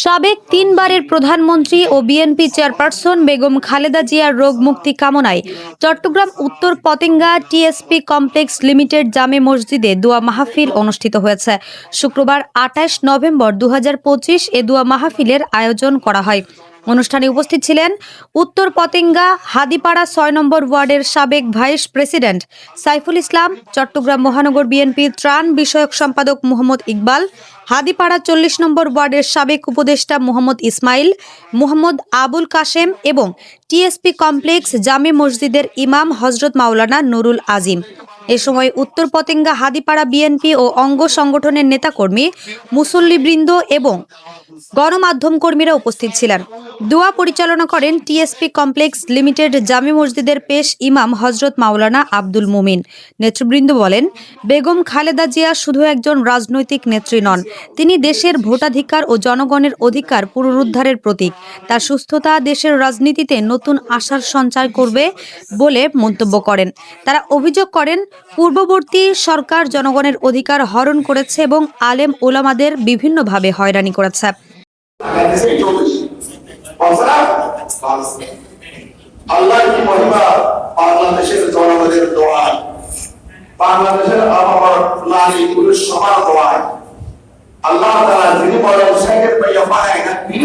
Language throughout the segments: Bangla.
সাবেক তিনবারের প্রধানমন্ত্রী ও বিএনপি চেয়ারপারসন বেগম খালেদা জিয়ার রোগ মুক্তি কামনায় চট্টগ্রাম উত্তর পতেঙ্গা টিএসপি কমপ্লেক্স লিমিটেড জামে মসজিদে দোয়া মাহফিল অনুষ্ঠিত হয়েছে। শুক্রবার আঠাশ নভেম্বর দু হাজার পঁচিশ এ দোয়া মাহফিলের আয়োজন করা হয়। অনুষ্ঠানে উপস্থিত ছিলেন উত্তর পতেঙ্গা হাদিপাড়া ছয় নম্বর ওয়ার্ডের সাবেক ভাইস প্রেসিডেন্ট সাইফুল ইসলাম, চট্টগ্রাম মহানগর বিএনপির ত্রাণ বিষয়ক সম্পাদক মোহাম্মদ ইকবাল, হাদিপাড়া চল্লিশ নম্বর ওয়ার্ডের সাবেক উপদেষ্টা মোহাম্মদ ইসমাইল, মোহাম্মদ আবুল কাশেম এবং টিএসপি কমপ্লেক্স জামে মসজিদের ইমাম হজরত মাওলানা নুরুল আজিম। এ সময় উত্তর পতেঙ্গা, হাদিপাড়া বিএনপি ও অঙ্গ সংগঠনের নেতাকর্মী মুসল্লিবৃন্দ এবং গণমাধ্যম কর্মীরা উপস্থিত ছিলেন। দোয়া পরিচালনা করেন টিএসপি কমপ্লেক্স লিমিটেড জামে মসজিদের পেশ ইমাম হজরত মাওলানা আব্দুল মুমিন। নেতৃবৃন্দ বলেন, বেগম খালেদা জিয়া শুধু একজন রাজনৈতিক নেত্রী নন, তিনি দেশের ভোটাধিকার ও জনগণের অধিকার পুনরুদ্ধারের প্রতীক। তার সুস্থতা দেশের রাজনীতিতে নতুন আশার সঞ্চার করবে বলে মন্তব্য করেন। তারা অভিযোগ করেন পূর্ববর্তী সরকার জনগণের অধিকার হরণ করেছে এবং আলেম ওলামাদের বিভিন্নভাবে হয়রানি করেছে। আল্লাহ আবহাওয়ার নারী পুরুষ সবার দোয়ায় আল্লাহ তাআলা যিনি বলেন পায় না, তিনি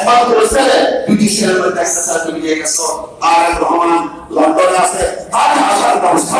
একবার ছেলে ব্রিটিশের মধ্যে একটা সার্টিফিকেট আর রহমান লন্ডনে আছে তার আসার ব্যবস্থা